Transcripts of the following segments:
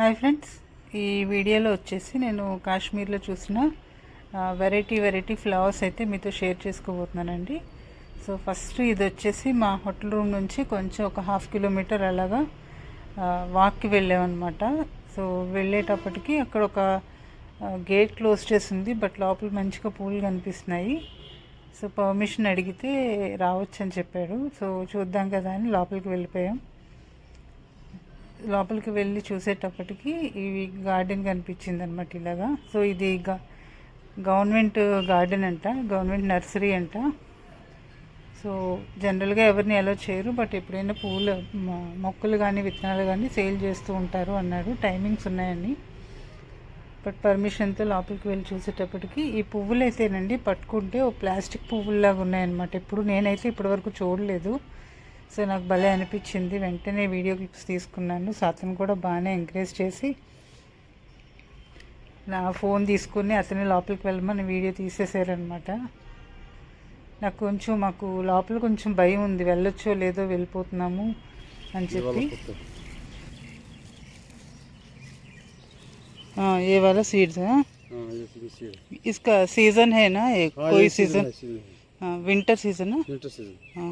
Hi friends. ఈ వీడియోలో వచ్చేసి నేను కాశ్మీర్లో చూసిన వెరైటీ వెరైటీ ఫ్లవర్స్ అయితే మీతో షేర్ చేసుకోబోతున్నానండి. సో ఫస్ట్ ఇది వచ్చేసి మా హోటల్ రూమ్ నుంచి కొంచెం ఒక హాఫ్ కిలోమీటర్ అలాగా వాక్కి వెళ్ళామన్నమాట. సో వెళ్ళేటప్పటికి అక్కడ ఒక గేట్ క్లోజ్ చేసి ఉంది బట్ లోపల మంచిగా పూలు కనిపిస్తున్నాయి. సో పర్మిషన్ అడిగితే రావచ్చు అని చెప్పాడు. సో చూద్దాం కదా అని లోపలికి వెళ్ళిపోయాం. లోపలికి వెళ్ళి చూసేటప్పటికి ఇవి గార్డెన్ కనిపించింది అనమాట ఇలాగా. సో ఇది గవర్నమెంట్ గార్డెన్ అంట గవర్నమెంట్ నర్సరీ అంట. సో జనరల్గా ఎవరిని అలో చేయరు బట్ ఎప్పుడైనా పూలు మొక్కలు కానీ విత్తనాలు కానీ సేల్ చేస్తూ ఉంటారు అన్నాడు టైమింగ్స్ ఉన్నాయని. బట్ పర్మిషన్తో లోపలికి వెళ్ళి చూసేటప్పటికి ఈ పువ్వులు అయితేనండి పట్టుకుంటే ఓ ప్లాస్టిక్ పువ్వుల్లాగా ఉన్నాయన్నమాట. ఇప్పుడు నేనైతే ఇప్పటివరకు చూడలేదు. సో నాకు భలే అనిపించింది వెంటనే వీడియో క్లిప్స్ తీసుకున్నాను సో అతను కూడా బాగానే ఎంకరేజ్ చేసి నా ఫోన్ తీసుకుని అతని లోపలికి వెళ్ళమని వీడియో తీసేసారనమాట నాకు కొంచెం మాకు లోపల కొంచెం భయం ఉంది వెళ్ళొచ్చో లేదో వెళ్ళిపోతున్నాము అని చెప్పి हाँ, ये वाला सीड्स है हाँ? हाँ ये सीधी सीड इसका सीजन है ना एक हाँ, कोई ये सीजन है, सीजन है। हाँ विंटर सीजन ना विंटर सीजन हाँ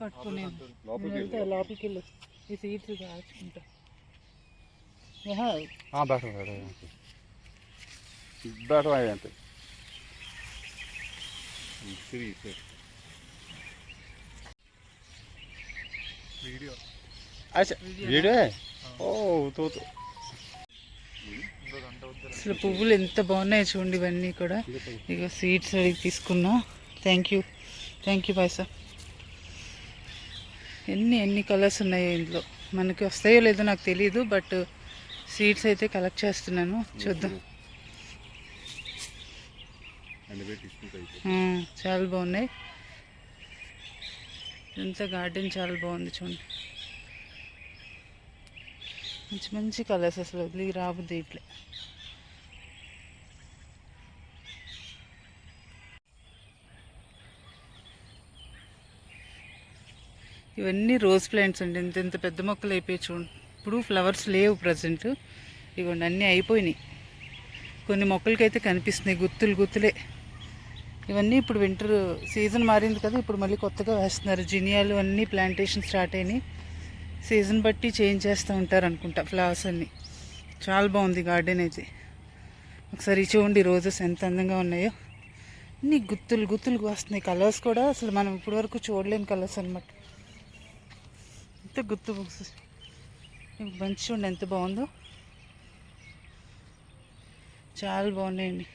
పట్టుకుని వెళ్తే లోపలికి వెళ్ళి ఈ సీడ్స్ దాచుకుంటా యహా, हाँ बैठो बैठो यहाँ पे बैठो आए यहाँ पे अच्छा वीडियो है ओ तो तो అసలు పువ్వులు ఎంత బాగున్నాయో చూడండి ఇవన్నీ కూడా ఇక సీడ్స్ అడిగి తీసుకున్నా thank you thank you bye sir ఎన్ని ఎన్ని కలర్స్ ఉన్నాయో ఇందులో. మనకి వస్తాయో లేదో నాకు తెలియదు బట్ సీడ్స్ అయితే కలెక్ట్ చేస్తున్నాను. చూద్దాం. చాలా బాగున్నాయి. ఇంత గార్డెన్ చాలా బాగుంది చూడండి. మంచి మంచి కలర్స్ అసలు వదిలి రాబుద్ది ఇట్లే. ఇవన్నీ రోజ్ ప్లాంట్స్ అండి. ఇంత ఇంత పెద్ద మొక్కలు అయిపోయి చూడండి ఇప్పుడు ఫ్లవర్స్ లేవు ప్రజెంట్. ఇవ్వండి అన్నీ అయిపోయినాయి. కొన్ని మొక్కలకైతే కనిపిస్తున్నాయి గుత్తులు గుత్తులే. ఇవన్నీ ఇప్పుడు వింటర్ సీజన్ మారింది కదా ఇప్పుడు మళ్ళీ కొత్తగా వేస్తున్నారు. జినియాలు అన్నీ ప్లాంటేషన్ స్టార్ట్ అయినాయి. సీజన్ బట్టి చేంజ్ చేస్తూ ఉంటారు అనుకుంటా ఫ్లవర్స్ అన్నీ. చాలా బాగుంది గార్డెన్ అయితే. ఒకసారి చూడండి రోజెస్ ఎంత అందంగా ఉన్నాయో. అన్ని గుత్తులు గుత్తులు వస్తున్నాయి. కలర్స్ కూడా అసలు మనం ఇప్పటివరకు చూడలేని కలర్స్ అనమాట ఎంత గుర్తు బుక్స్? బంచ్ చూడండి ఎంత బాగుందో. చాలా బాగున్నాయండి.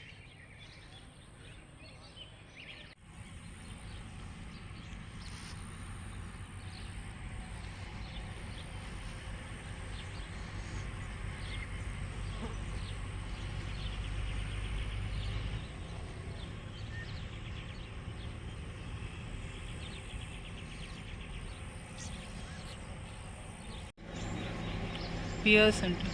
పియర్స్ అంటే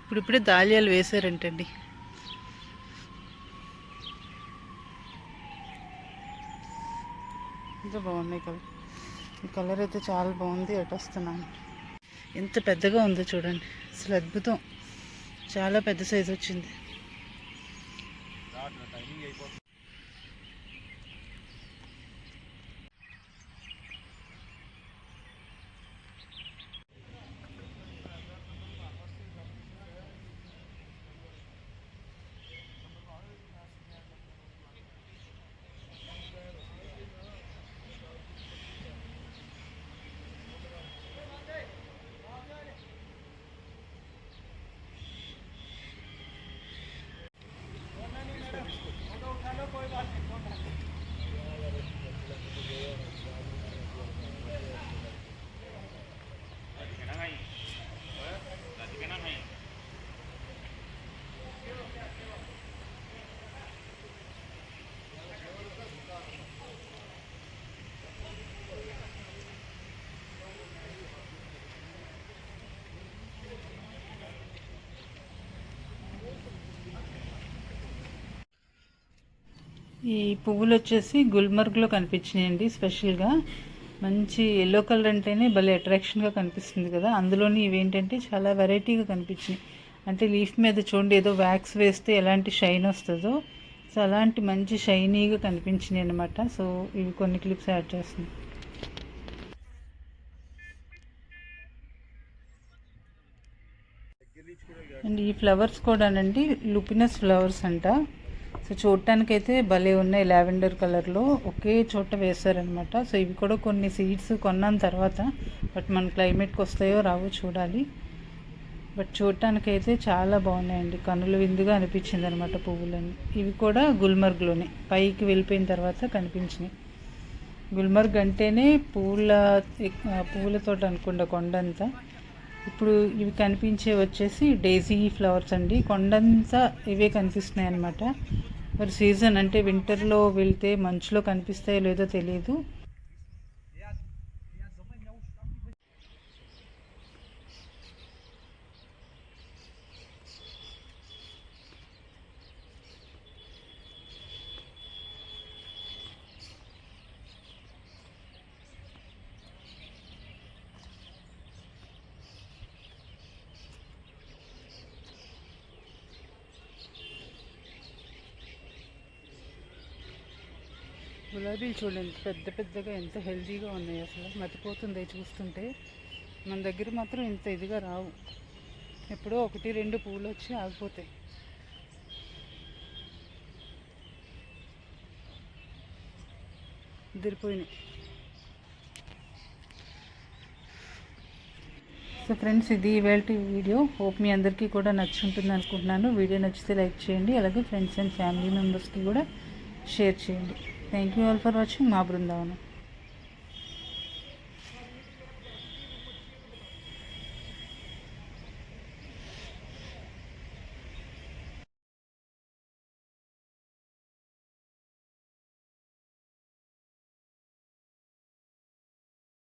ఇప్పుడిప్పుడే దాలియాలు వేసారంటండి ఎంత బాగున్నాయి కలర్. ఈ కలర్ అయితే చాలా బాగుంది ఎటు వస్తున్నాను ఎంత పెద్దగా ఉందో చూడండి. అసలు అద్భుతం. చాలా పెద్ద సైజు వచ్చింది. ఈ పువ్వులు వచ్చేసి గుల్మర్గ్లో కనిపించినాయండి స్పెషల్గా. మంచి ఎల్లో కలర్ అంటేనే భలే అట్రాక్షన్గా కనిపిస్తుంది కదా. అందులోని ఇవేంటంటే చాలా వెరైటీగా కనిపించినాయి. అంటే లీఫ్ మీద చూడండి ఏదో వ్యాక్స్ వేస్తే ఎలాంటి షైన్ వస్తుందో. సో అలాంటి మంచి షైనీగా కనిపించినాయి అనమాట సో ఇవి కొన్ని క్లిప్స్ యాడ్ చేస్తున్నాయి. అండ్ ఈ ఫ్లవర్స్ కూడానండి లుపినస్ ఫ్లవర్స్ అంట. సో చూడటానికైతే భలే ఉన్నాయి లావెండర్ కలర్లో. ఒకే చోట వేశారనమాట సో ఇవి కూడా కొన్ని సీడ్స్ కొన్నాను తర్వాత. బట్ మన క్లైమేట్కి వస్తాయో రావో చూడాలి. బట్ చూడటానికైతే చాలా బాగున్నాయండి. కనులు విందుగా అనిపించింది అనమాట పువ్వులని. ఇవి కూడా గుల్మర్గ్లోనే. పైకి వెళ్ళిపోయిన తర్వాత కనిపించినాయి. గుల్మర్గ్ అంటేనే పూల పూల తోట అనుకుంటా కొండంతా. ఇప్పుడు ఇవి కనిపించే వచ్చేసి డేజీ ఫ్లవర్స్ అండి. కొండంతా ఇవే కనిపిస్తున్నాయి అన్నమాట. మరి సీజన్ అంటే వింటర్లో వెళ్తే మంచులో కనిపిస్తాయో లేదో తెలియదు గులాబీలు చూడండి పెద్ద పెద్దగా ఎంత హెల్తీగా ఉన్నాయి అసలు. మతిపోతుంది చూస్తుంటే. మన దగ్గర మాత్రం ఇంత ఇదిగా రావు. ఎప్పుడో ఒకటి రెండు పూలు వచ్చి ఆగిపోతాయి. ఉదిరిపోయినాయి సో ఫ్రెండ్స్ ఇది ఇవాళ వీడియో. హోప్ మీ అందరికీ కూడా నచ్చుంటుంది అనుకుంటున్నాను. వీడియో నచ్చితే లైక్ చేయండి. అలాగే ఫ్రెండ్స్ అండ్ ఫ్యామిలీ మెంబర్స్కి కూడా షేర్ చేయండి. Thank you all for watching మా బృందావనం